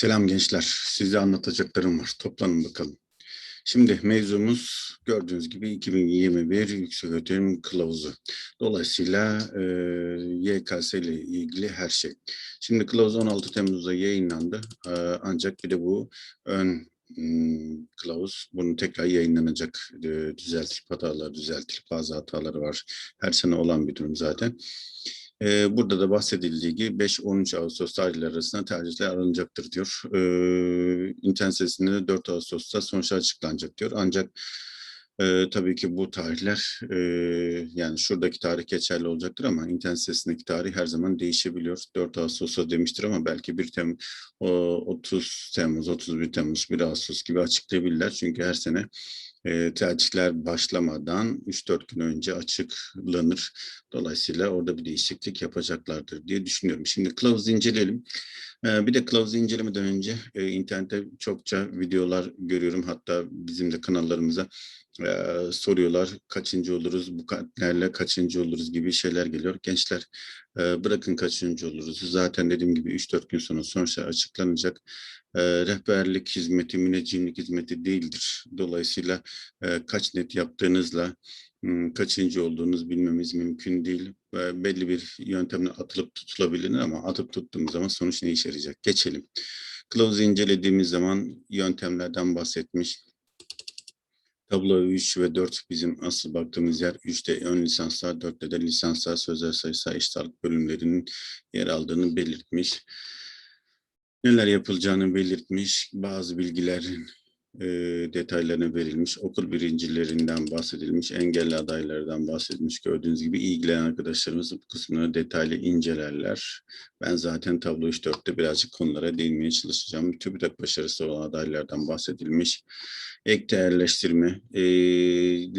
Selam gençler. Size anlatacaklarım var. Toplanın bakalım. Şimdi mevzumuz gördüğünüz gibi 2021 Yükseköğretim Kılavuzu. Dolayısıyla e, YKS ile ilgili her şey. Şimdi kılavuz 16 Temmuz'da yayınlandı. E, ancak bir de bu ön hmm, kılavuz bunu tekrar yayınlanacak. E, düzeltilip hatalar, düzeltilip bazı hataları var. Her sene olan bir durum zaten. Ee, burada da bahsedildiği gibi 5-13 Ağustos tarihleri arasında tercihler alınacaktır diyor. Ee, internet sitesinde de 4 Ağustos'ta sonuçlar açıklanacak diyor. Ancak e, tabii ki bu tarihler e, yani şuradaki tarih geçerli olacaktır ama internet sitesindeki tarih her zaman değişebiliyor. 4 Ağustos'a demiştir ama belki 1 Temmuz, 30 Temmuz, 31 Temmuz, 1 Ağustos gibi açıklayabilirler. Çünkü her sene e, tercihler başlamadan 3-4 gün önce açıklanır. Dolayısıyla orada bir değişiklik yapacaklardır diye düşünüyorum. Şimdi kılavuzu inceleyelim. E, bir de kılavuzu incelemeden önce e, internette çokça videolar görüyorum. Hatta bizim de kanallarımıza e, soruyorlar kaçıncı oluruz, bu katlerle kaçıncı oluruz gibi şeyler geliyor. Gençler e, bırakın kaçıncı oluruz. Zaten dediğim gibi 3-4 gün sonra sonuçlar açıklanacak e, rehberlik hizmeti, müneccimlik hizmeti değildir. Dolayısıyla e, kaç net yaptığınızla kaçıncı olduğunuz bilmemiz mümkün değil. Belli bir yöntemle atılıp tutulabilir ama atıp tuttuğumuz zaman sonuç ne işe yarayacak? Geçelim. Kılavuzu incelediğimiz zaman yöntemlerden bahsetmiş. Tablo 3 ve 4 bizim asıl baktığımız yer. 3'te ön lisanslar, 4'te de lisanslar, sözel sayısal eşitlik bölümlerinin yer aldığını belirtmiş neler yapılacağını belirtmiş, bazı bilgilerin e, detaylarına verilmiş, okul birincilerinden bahsedilmiş, engelli adaylardan bahsedilmiş. Gördüğünüz gibi ilgilenen arkadaşlarımız bu kısmını detaylı incelerler. Ben zaten tablo 3-4'te birazcık konulara değinmeye çalışacağım. TÜBİTAK başarısı olan adaylardan bahsedilmiş. Ek değerleştirme, e,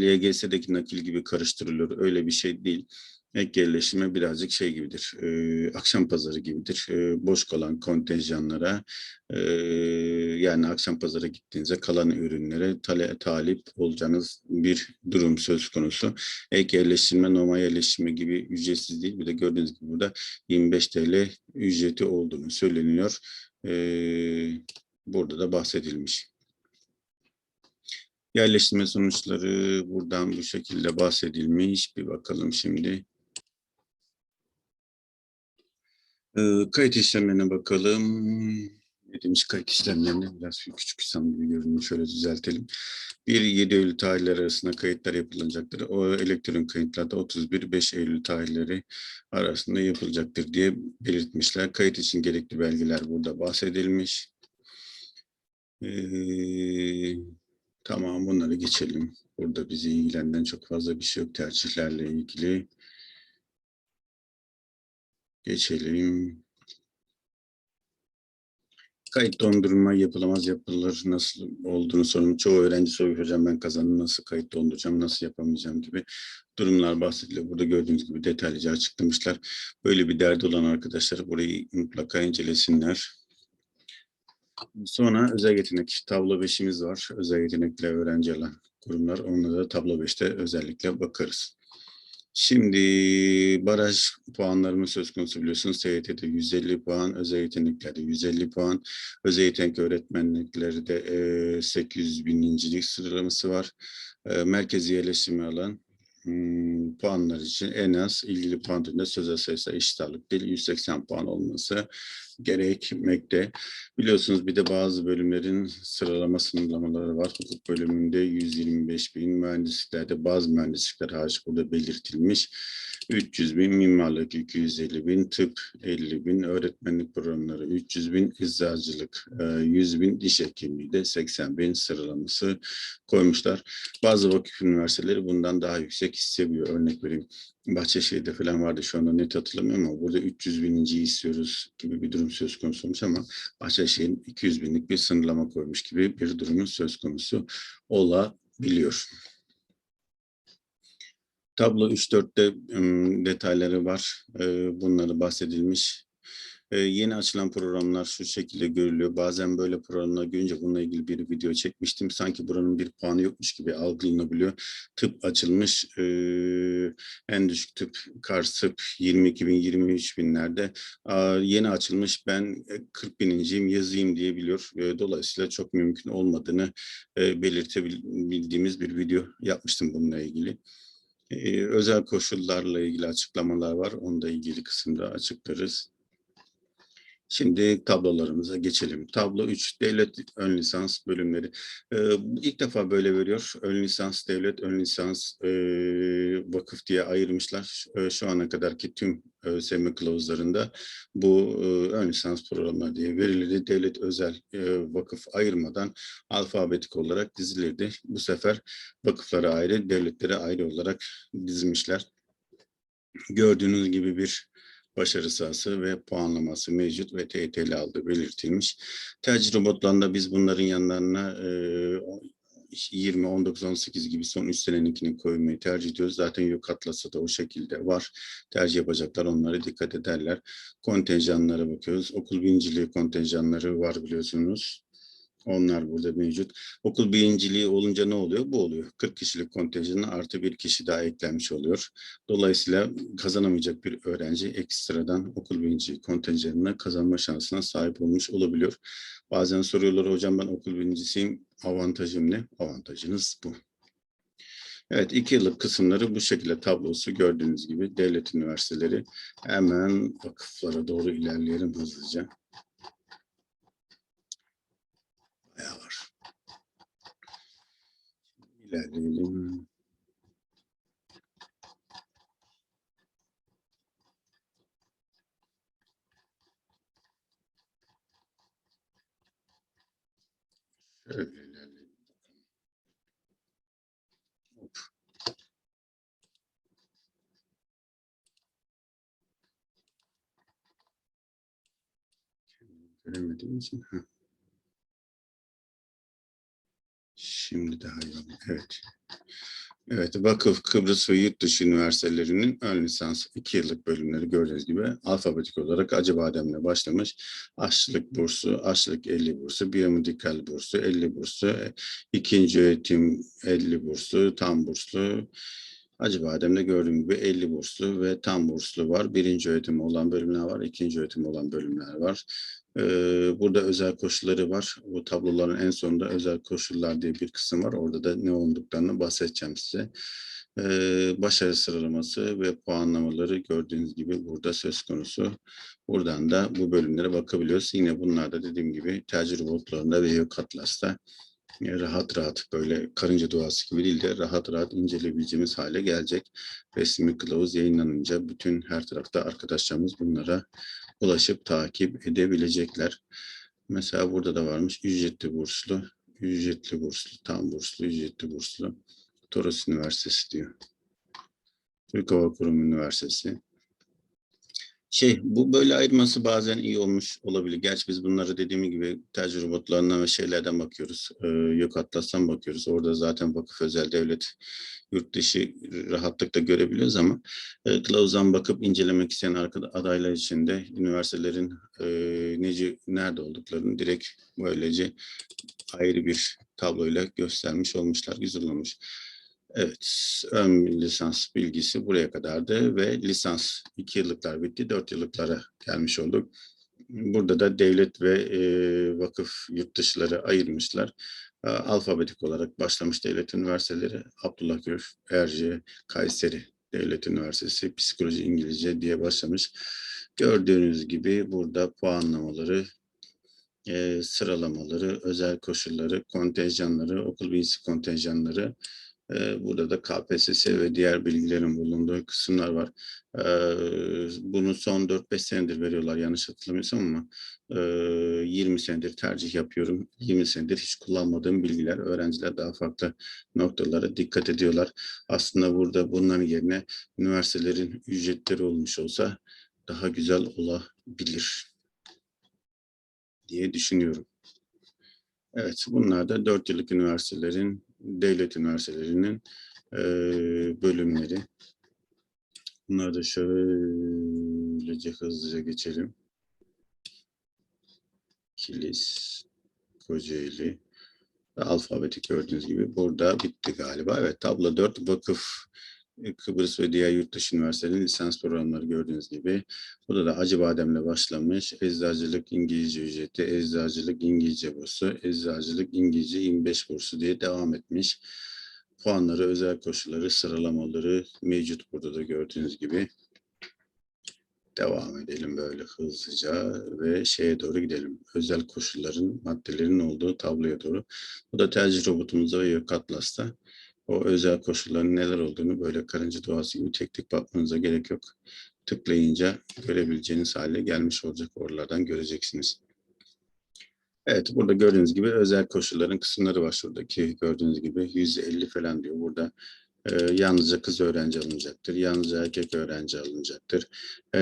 LGS'deki nakil gibi karıştırılıyor. Öyle bir şey değil yerleşimi birazcık şey gibidir, e, akşam pazarı gibidir. E, boş kalan kontenjanlara, e, yani akşam pazara gittiğinizde kalan ürünlere tale, talip olacağınız bir durum söz konusu. Ek yerleştirme, normal yerleştirme gibi ücretsiz değil. Bir de gördüğünüz gibi burada 25 TL ücreti olduğunu söyleniyor. E, burada da bahsedilmiş. Yerleştirme sonuçları buradan bu şekilde bahsedilmiş. Bir bakalım şimdi. Ee, kayıt işlemlerine bakalım. Dediğimiz kayıt işlemlerine biraz küçük İslam gibi görünüyor. Şöyle düzeltelim. 1-7 Eylül tarihleri arasında kayıtlar yapılacaktır. O elektron kayıtlarda 31-5 Eylül tarihleri arasında yapılacaktır diye belirtmişler. Kayıt için gerekli belgeler burada bahsedilmiş. Ee, tamam bunları geçelim. Burada bizi ilgilenen çok fazla bir şey yok tercihlerle ilgili. Geçelim. Kayıt dondurma yapılamaz yapılır nasıl olduğunu sorun. Çoğu öğrenci soruyor hocam ben kazandım nasıl kayıt donduracağım nasıl yapamayacağım gibi durumlar bahsediliyor. Burada gördüğünüz gibi detaylıca açıklamışlar. Böyle bir derdi olan arkadaşlar burayı mutlaka incelesinler. Sonra özel yetenek tablo 5'imiz var. Özel yetenekli öğrenci alan kurumlar. Onlara da tablo 5'te özellikle bakarız. Şimdi baraj puanlarımız söz konusu biliyorsunuz. TYT'de 150 puan, özel yeteneklerde 150 puan, özel yetenek öğretmenliklerde e, 800 binincilik sıralaması var. E, merkezi yerleşimi alan puanlar için en az ilgili puan türünde sözel sayısı eşit ağırlık değil 180 puan olması gerekmekte. Biliyorsunuz bir de bazı bölümlerin sıralama sınırlamaları var. Hukuk bölümünde 125 bin, mühendisliklerde bazı mühendislikler hariç burada belirtilmiş. 300 bin, mimarlık 250 bin, tıp 50 bin, öğretmenlik programları 300 bin, eczacılık 100 bin, diş hekimliği de 80 bin sıralaması koymuşlar. Bazı vakıf üniversiteleri bundan daha yüksek istebiliyor. Örnek vereyim. Bahçeşehir'de falan vardı şu anda net hatırlamıyorum ama burada 300 bininci istiyoruz gibi bir durum söz konusu olmuş ama Bahçeşehir'in 200 binlik bir sınırlama koymuş gibi bir durumun söz konusu olabiliyor. Tablo 3-4'te detayları var. Bunları bahsedilmiş. Yeni açılan programlar şu şekilde görülüyor. Bazen böyle programlar görünce bununla ilgili bir video çekmiştim. Sanki buranın bir puanı yokmuş gibi algılanabiliyor. Tıp açılmış. en düşük tıp Kars tıp 22 bin 23 binlerde. Yeni açılmış ben 40 bininciyim yazayım diyebiliyor. Ee, dolayısıyla çok mümkün olmadığını e, belirtebildiğimiz bir video yapmıştım bununla ilgili. Özel koşullarla ilgili açıklamalar var. Onu da ilgili kısımda açıklarız. Şimdi tablolarımıza geçelim. Tablo 3 devlet ön lisans bölümleri. Ee, ilk defa böyle veriyor. Ön lisans devlet, ön lisans e, vakıf diye ayırmışlar. E, şu ana kadarki tüm ÖSYM kılavuzlarında bu e, ön lisans programları diye verilirdi. Devlet özel e, vakıf ayırmadan alfabetik olarak dizilirdi. Bu sefer vakıflara ayrı, devletlere ayrı olarak dizmişler. Gördüğünüz gibi bir başarı sahası ve puanlaması mevcut ve TYT'li aldığı belirtilmiş. Tercih robotlarında biz bunların yanlarına e, 20, 19, 18 gibi son üç seneninkini koymayı tercih ediyoruz. Zaten yok Atlas'ta da o şekilde var. Tercih yapacaklar onlara dikkat ederler. Kontenjanlara bakıyoruz. Okul birinciliği kontenjanları var biliyorsunuz. Onlar burada mevcut. Okul birinciliği olunca ne oluyor? Bu oluyor. 40 kişilik kontenjanına artı bir kişi daha eklenmiş oluyor. Dolayısıyla kazanamayacak bir öğrenci ekstradan okul birinciliği kontenjanına kazanma şansına sahip olmuş olabiliyor. Bazen soruyorlar hocam ben okul birincisiyim. Avantajım ne? Avantajınız bu. Evet, iki yıllık kısımları bu şekilde tablosu gördüğünüz gibi devlet üniversiteleri. Hemen vakıflara doğru ilerleyelim hızlıca. Bayağı var. İlerleyelim. Şöyle ilerleyelim. Hop. Göremediğim için. Şimdi daha iyi. oldu. Evet. Evet, Vakıf, Kıbrıs ve yurt dışı üniversitelerinin ön lisans iki yıllık bölümleri gördüğünüz gibi alfabetik olarak Acıbadem'le başlamış. Aşçılık bursu, aşçılık 50 bursu, biyomedikal bursu 50 bursu, ikinci öğretim 50 bursu, tam burslu. Acıbadem'de gördüğüm gibi 50 burslu ve tam burslu var. Birinci öğretim olan bölümler var, ikinci öğretim olan bölümler var. Burada özel koşulları var. Bu tabloların en sonunda özel koşullar diye bir kısım var. Orada da ne olduklarını bahsedeceğim size. Başarı sıralaması ve puanlamaları gördüğünüz gibi burada söz konusu. Buradan da bu bölümlere bakabiliyoruz. Yine bunlar da dediğim gibi tercih robotlarında ve yok Atlas'ta e, rahat rahat böyle karınca duası gibi değil de rahat rahat inceleyebileceğimiz hale gelecek. Resmi kılavuz yayınlanınca bütün her tarafta arkadaşlarımız bunlara ulaşıp takip edebilecekler. Mesela burada da varmış ücretli burslu, ücretli burslu, tam burslu, ücretli burslu. Toros Üniversitesi diyor. Türk Hava Kurumu Üniversitesi. Şey, bu böyle ayırması bazen iyi olmuş olabilir. Gerçi biz bunları dediğim gibi tercih robotlarına ve şeylerden bakıyoruz. Ee, yok Atlas'tan bakıyoruz. Orada zaten vakıf özel devlet yurt dışı rahatlıkla görebiliyoruz ama e, kılavuzdan bakıp incelemek isteyen adaylar için de üniversitelerin e, nece, nerede olduklarını direkt böylece ayrı bir tabloyla göstermiş olmuşlar. Güzel olmuş. Evet, ön lisans bilgisi buraya kadardı ve lisans iki yıllıklar bitti, dört yıllıklara gelmiş olduk. Burada da devlet ve e, vakıf yurt dışıları ayırmışlar. E, alfabetik olarak başlamış devlet üniversiteleri, Abdullah Gül, Erce, Kayseri Devlet Üniversitesi, Psikoloji İngilizce diye başlamış. Gördüğünüz gibi burada puanlamaları, e, sıralamaları, özel koşulları, kontenjanları, okul bilgisi kontenjanları, burada da KPSS ve diğer bilgilerin bulunduğu kısımlar var. Bunu son 4-5 senedir veriyorlar yanlış hatırlamıyorsam ama 20 e, senedir tercih yapıyorum. 20 senedir hiç kullanmadığım bilgiler. Öğrenciler daha farklı noktalara dikkat ediyorlar. Aslında burada bunların yerine üniversitelerin ücretleri olmuş olsa daha güzel olabilir diye düşünüyorum. Evet, bunlar da 4 yıllık üniversitelerin devlet üniversitelerinin e, bölümleri. Bunları da şöylece hızlıca geçelim. Kilis, Kocaeli, alfabetik gördüğünüz gibi burada bitti galiba. Evet tablo 4 vakıf Kıbrıs ve diğer yurt dışı üniversitelerinin lisans programları gördüğünüz gibi. Burada da Acıbadem'le başlamış. Eczacılık İngilizce ücreti, eczacılık İngilizce bursu, eczacılık İngilizce 25 bursu diye devam etmiş. Puanları, özel koşulları, sıralamaları mevcut burada da gördüğünüz gibi. Devam edelim böyle hızlıca ve şeye doğru gidelim. Özel koşulların, maddelerin olduğu tabloya doğru. Bu da tercih robotumuzda ve Yok Atlas'ta o özel koşulların neler olduğunu böyle karınca doğası gibi tek tek bakmanıza gerek yok. Tıklayınca görebileceğiniz hale gelmiş olacak. Oralardan göreceksiniz. Evet, burada gördüğünüz gibi özel koşulların kısımları var şuradaki gördüğünüz gibi 150 falan diyor. Burada e, yalnızca kız öğrenci alınacaktır, yalnızca erkek öğrenci alınacaktır. E,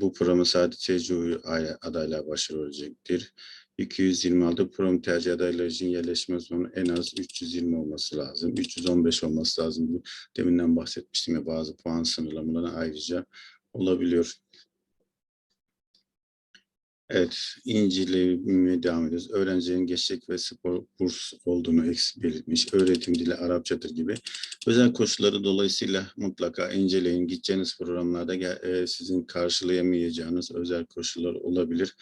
bu programa sadece CCU adaylar başvurabilecektir. 226 prom tercih adayları için yerleşme sonu en az 320 olması lazım. 315 olması lazım. Deminden bahsetmiştim ya bazı puan sınırlamaları ayrıca olabiliyor. Evet, incelemeye devam ediyoruz. Öğrencilerin geçecek ve spor burs olduğunu eksik belirtmiş. Öğretim dili Arapçadır gibi. Özel koşulları dolayısıyla mutlaka inceleyin. Gideceğiniz programlarda e, sizin karşılayamayacağınız özel koşullar olabilir.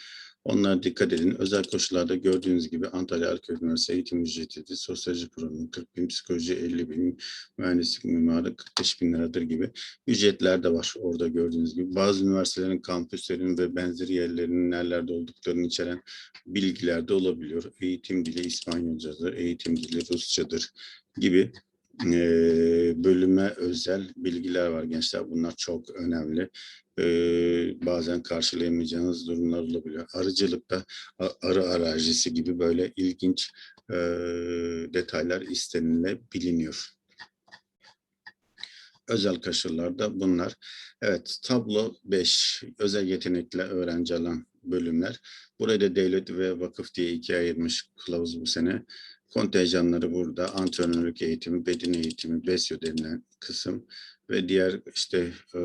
Onlara dikkat edin. Özel koşullarda gördüğünüz gibi Antalya Erköy Üniversitesi eğitim ücreti, sosyoloji programı 40 bin, psikoloji 50 bin, mühendislik mimarı 45 bin liradır gibi ücretler de var orada gördüğünüz gibi. Bazı üniversitelerin kampüslerinin ve benzeri yerlerinin nerelerde olduklarını içeren bilgiler de olabiliyor. Eğitim dili İspanyolcadır, eğitim dili Rusçadır gibi e, bölüme özel bilgiler var gençler. Bunlar çok önemli. E, bazen karşılayamayacağınız durumlar olabiliyor. Arıcılıkta arı alerjisi gibi böyle ilginç e, detaylar istenilebiliniyor. Özel kaşırlarda bunlar. Evet, tablo 5. Özel yetenekli öğrenci alan bölümler. Burayı da devlet ve vakıf diye ikiye ayırmış kılavuz bu sene. Kontenjanları burada. Antrenörlük eğitimi, beden eğitimi, BESYO denilen kısım ve diğer işte e,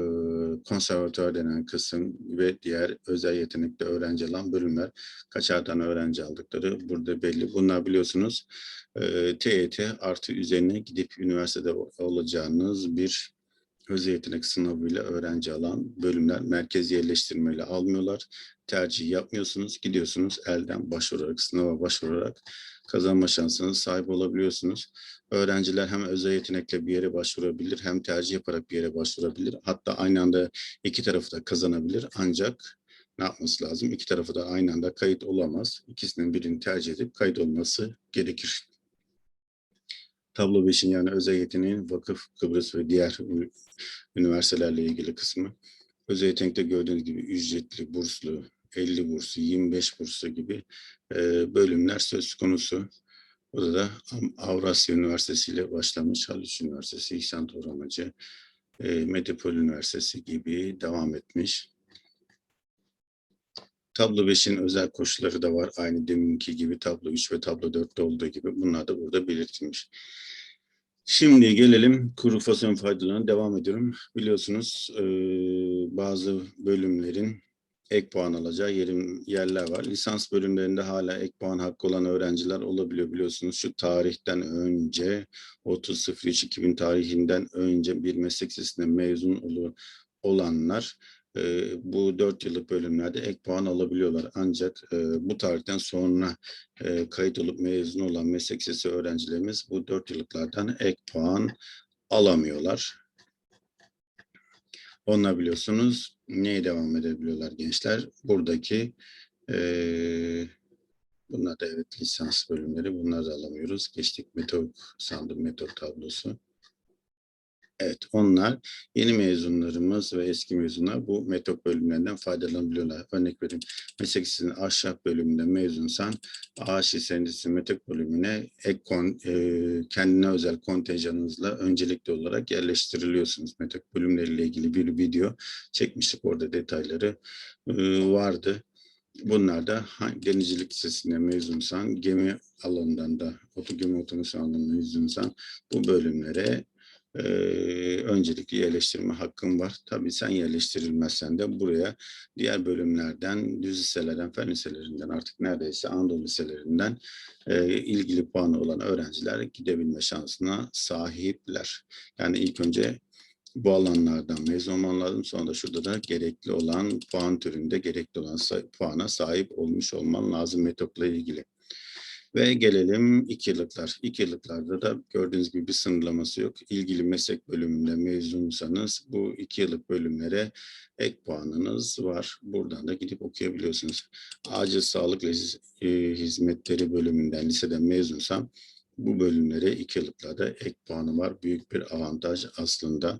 konservatuar denen kısım ve diğer özel yetenekli öğrenci alan bölümler. Kaçar tane öğrenci aldıkları burada belli. Bunlar biliyorsunuz e, TET artı üzerine gidip üniversitede olacağınız bir özel yetenek sınavıyla öğrenci alan bölümler merkez yerleştirmeyle almıyorlar. Tercih yapmıyorsunuz. Gidiyorsunuz elden başvurarak, sınava başvurarak kazanma şansına sahip olabiliyorsunuz. Öğrenciler hem özel yetenekle bir yere başvurabilir hem tercih yaparak bir yere başvurabilir. Hatta aynı anda iki tarafı da kazanabilir ancak ne yapması lazım? İki tarafı da aynı anda kayıt olamaz. İkisinin birini tercih edip kayıt olması gerekir. Tablo 5'in yani özel yeteneğin vakıf, Kıbrıs ve diğer üniversitelerle ilgili kısmı. Özel yetenekte gördüğünüz gibi ücretli, burslu, 50 bursu, 25 bursu gibi e, bölümler söz konusu. Burada da Avrasya Üniversitesi ile başlamış Haliç Üniversitesi, İhsan Toramacı, e, Metropol Üniversitesi gibi devam etmiş. Tablo 5'in özel koşulları da var. Aynı deminki gibi tablo 3 ve tablo 4'te olduğu gibi. Bunlar da burada belirtilmiş. Şimdi gelelim kuru fasulye faydalarına devam ediyorum. Biliyorsunuz e, bazı bölümlerin ek puan alacağı yerim, yerler var. Lisans bölümlerinde hala ek puan hakkı olan öğrenciler olabiliyor biliyorsunuz. Şu tarihten önce 30.03.2000 tarihinden önce bir meslek lisesinden mezun olur, olanlar e, bu dört yıllık bölümlerde ek puan alabiliyorlar. Ancak e, bu tarihten sonra e, kayıt olup mezun olan meslek lisesi öğrencilerimiz bu dört yıllıklardan ek puan alamıyorlar. Onlar biliyorsunuz neye devam edebiliyorlar gençler? Buradaki e, bunlar da evet lisans bölümleri. Bunları da alamıyoruz. Geçtik metot sandım metot tablosu. Evet, onlar yeni mezunlarımız ve eski mezunlar bu metot bölümlerinden faydalanabiliyorlar. Örnek vereyim, meslek lisesinin ahşap bölümünde mezunsan, ağaç lisesi metot bölümüne ek kon, e, kendine özel kontenjanınızla öncelikli olarak yerleştiriliyorsunuz. Metot bölümleriyle ilgili bir video çekmiştik orada detayları e, vardı. Bunlar da denizcilik lisesinde mezunsan, gemi alanından da, otogemi otomasyon alanında mezunsan bu bölümlere e, öncelikli yerleştirme hakkın var. Tabii sen yerleştirilmezsen de buraya diğer bölümlerden, düz liselerden, fen liselerinden artık neredeyse Anadolu liselerinden e, ilgili puanı olan öğrenciler gidebilme şansına sahipler. Yani ilk önce bu alanlardan mezun olman lazım. Sonra da şurada da gerekli olan puan türünde gerekli olan puana sahip olmuş olman lazım metotla ilgili. Ve gelelim iki yıllıklar. İki yıllıklarda da gördüğünüz gibi bir sınırlaması yok. İlgili meslek bölümünde mezunsanız bu iki yıllık bölümlere ek puanınız var. Buradan da gidip okuyabiliyorsunuz. Acil sağlık e, hizmetleri bölümünden liseden mezunsam bu bölümlere iki yıllıklarda ek puanı var. Büyük bir avantaj aslında.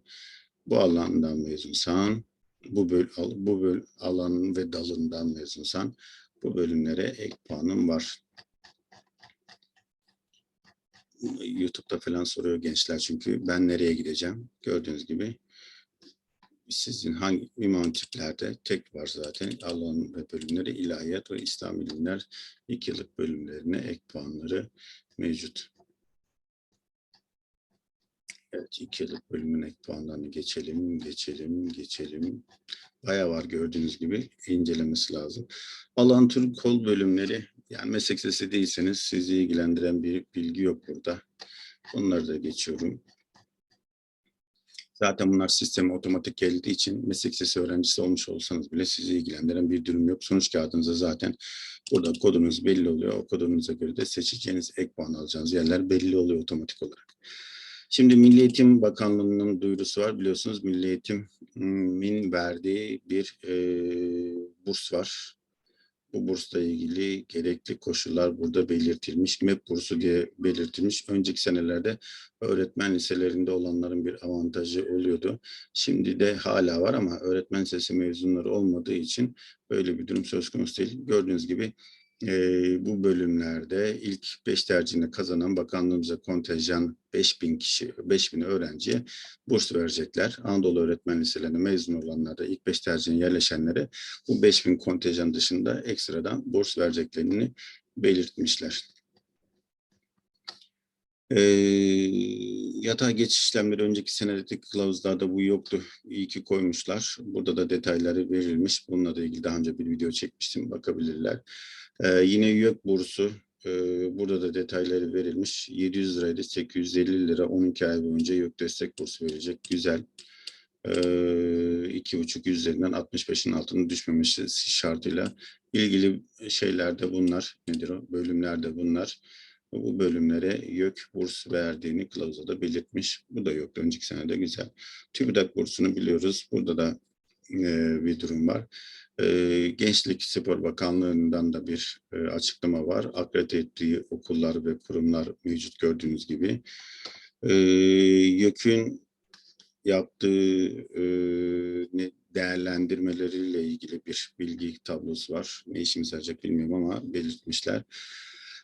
Bu alandan mezunsan, bu böl, bu böl, alan ve dalından mezunsan bu bölümlere ek puanın var. YouTube'da falan soruyor gençler çünkü ben nereye gideceğim? Gördüğünüz gibi sizin hangi imam hatiplerde tek var zaten ve bölümleri ilahiyat ve İslam bilimler iki yıllık bölümlerine ek puanları mevcut. Evet iki yıllık bölümün ek puanlarını geçelim, geçelim, geçelim. Bayağı var gördüğünüz gibi incelemesi lazım. Alan tür kol bölümleri yani meslek lisesi değilseniz sizi ilgilendiren bir bilgi yok burada. Bunları da geçiyorum. Zaten bunlar sisteme otomatik geldiği için meslek lisesi öğrencisi olmuş olsanız bile sizi ilgilendiren bir durum yok. Sonuç kağıdınızda zaten burada kodunuz belli oluyor. O kodunuza göre de seçeceğiniz ek puan alacağınız yerler belli oluyor otomatik olarak. Şimdi Milli Eğitim Bakanlığı'nın duyurusu var. Biliyorsunuz Milli Eğitim'in verdiği bir e, burs var. Bu bursla ilgili gerekli koşullar burada belirtilmiş. MEP bursu diye belirtilmiş. Önceki senelerde öğretmen liselerinde olanların bir avantajı oluyordu. Şimdi de hala var ama öğretmen lisesi mezunları olmadığı için böyle bir durum söz konusu değil. Gördüğünüz gibi eee, bu bölümlerde ilk 5 tercihini kazanan bakanlığımıza kontenjan 5000 kişi, 5000 öğrenciye burs verecekler. Anadolu öğretmen liselerine mezun olanlar ilk 5 tercihine yerleşenlere bu 5000 kontenjan dışında ekstradan burs vereceklerini belirtmişler. Ee, yatağa geçiş işlemleri önceki senedeki kılavuzlarda bu yoktu. İyi ki koymuşlar. Burada da detayları verilmiş. Bununla da ilgili daha önce bir video çekmiştim. Bakabilirler. Ee, yine YÖK bursu. e, burada da detayları verilmiş. 700 liraydı 850 lira 12 ay boyunca YÖK destek bursu verecek. Güzel. Ee, iki buçuk üzerinden 65'in altına düşmemesi şartıyla ilgili şeylerde bunlar nedir o bölümlerde bunlar bu bölümlere YÖK burs verdiğini kılavuza da belirtmiş. Bu da yoktu önceki senede güzel. TÜBİTAK bursunu biliyoruz. Burada da e, bir durum var. E, Gençlik Spor Bakanlığı'ndan da bir e, açıklama var. Akredite ettiği okullar ve kurumlar mevcut gördüğünüz gibi. E, YÖK'ün yaptığı e, değerlendirmeleriyle ilgili bir bilgi tablosu var. Ne işimize yarayacak bilmiyorum ama belirtmişler.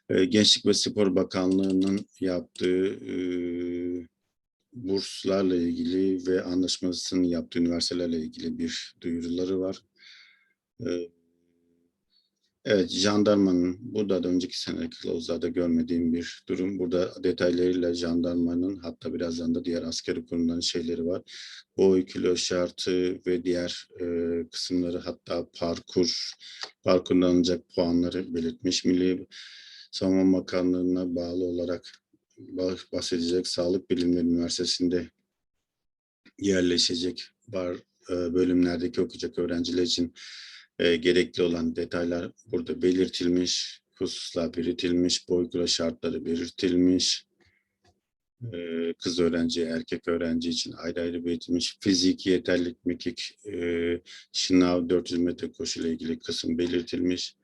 E, Gençlik ve Spor Bakanlığı'nın yaptığı e, burslarla ilgili ve anlaşmasını yaptığı üniversitelerle ilgili bir duyuruları var. E, Evet, jandarmanın, burada da önceki seneki kılavuzlarda görmediğim bir durum. Burada detaylarıyla jandarmanın, hatta birazdan da diğer askeri kurumların şeyleri var. Boy, kilo şartı ve diğer e, kısımları hatta parkur, parkurdan alınacak puanları belirtmiş. Milli Savunma Bakanlığı'na bağlı olarak bah- bahsedecek Sağlık Bilimleri Üniversitesi'nde yerleşecek var e, bölümlerdeki okuyacak öğrenciler için e, gerekli olan detaylar burada belirtilmiş, hususlar belirtilmiş, boy şartları belirtilmiş. E, kız öğrenci, erkek öğrenci için ayrı ayrı belirtilmiş. Fiziki yeterlilik, mekik, e, şınav 400 metre koşu ile ilgili kısım belirtilmiş.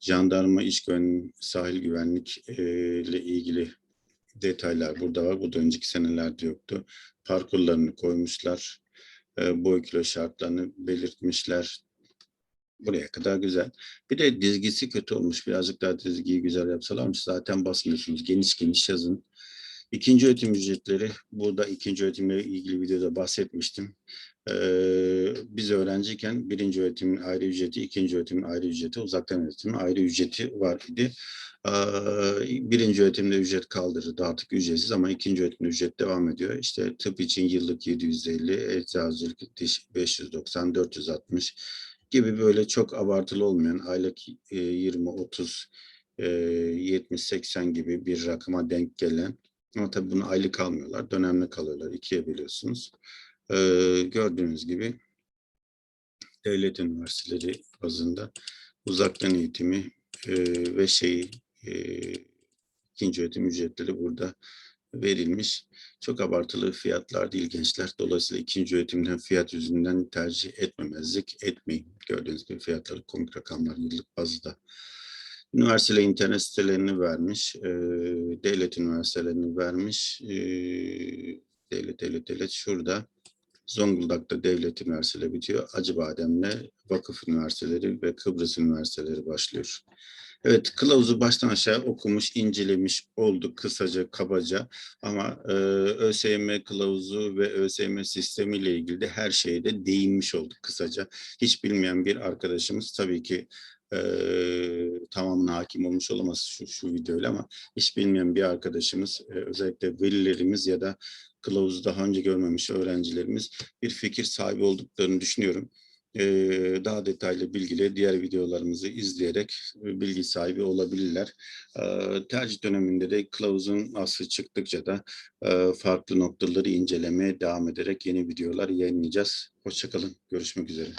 Jandarma, iç güvenlik, sahil güvenlik e, ilgili detaylar burada var. Bu da önceki senelerde yoktu. Parkurlarını koymuşlar. E, boy kilo şartlarını belirtmişler. Buraya kadar güzel. Bir de dizgisi kötü olmuş. Birazcık daha dizgiyi güzel yapsalarmış. Zaten basmıyorsunuz. Geniş geniş yazın. İkinci öğretim ücretleri. Burada ikinci öğretimle ilgili videoda bahsetmiştim. Ee, biz öğrenciyken birinci öğretimin ayrı ücreti, ikinci öğretimin ayrı ücreti, uzaktan öğretimin ayrı ücreti var idi. Ee, birinci öğretimde ücret kaldırıldı artık ücretsiz ama ikinci öğretimde ücret devam ediyor. İşte tıp için yıllık 750, eczacılık diş 590, 460 gibi böyle çok abartılı olmayan aylık e, 20-30 70-80 gibi bir rakıma denk gelen ama tabii bunu aylık almıyorlar. Dönemli kalıyorlar. ikiye biliyorsunuz. Gördüğünüz gibi devlet üniversiteleri bazında uzaktan eğitimi e, ve şeyi e, ikinci öğretim ücretleri burada verilmiş. Çok abartılı fiyatlar değil gençler. Dolayısıyla ikinci öğretimden fiyat yüzünden tercih etmemezlik etmeyin. Gördüğünüz gibi fiyatları komik rakamlar yıllık bazda. Üniversitele internet sitelerini vermiş. E, devlet üniversitelerini vermiş. E, devlet, devlet, devlet şurada. Zonguldak'ta devlet üniversiteleri bitiyor. Acıbadem'le vakıf üniversiteleri ve Kıbrıs üniversiteleri başlıyor. Evet, kılavuzu baştan aşağı okumuş, incelemiş olduk kısaca, kabaca. Ama e, ÖSYM kılavuzu ve ÖSYM sistemiyle ilgili de her şeye de değinmiş olduk kısaca. Hiç bilmeyen bir arkadaşımız tabii ki e, tamamına hakim olmuş olamaz şu, şu videoyla ama hiç bilmeyen bir arkadaşımız, e, özellikle velilerimiz ya da kılavuzu daha önce görmemiş öğrencilerimiz bir fikir sahibi olduklarını düşünüyorum. Ee, daha detaylı bilgileri diğer videolarımızı izleyerek e, bilgi sahibi olabilirler. Ee, tercih döneminde de kılavuzun aslı çıktıkça da e, farklı noktaları incelemeye devam ederek yeni videolar yayınlayacağız. Hoşçakalın, görüşmek üzere.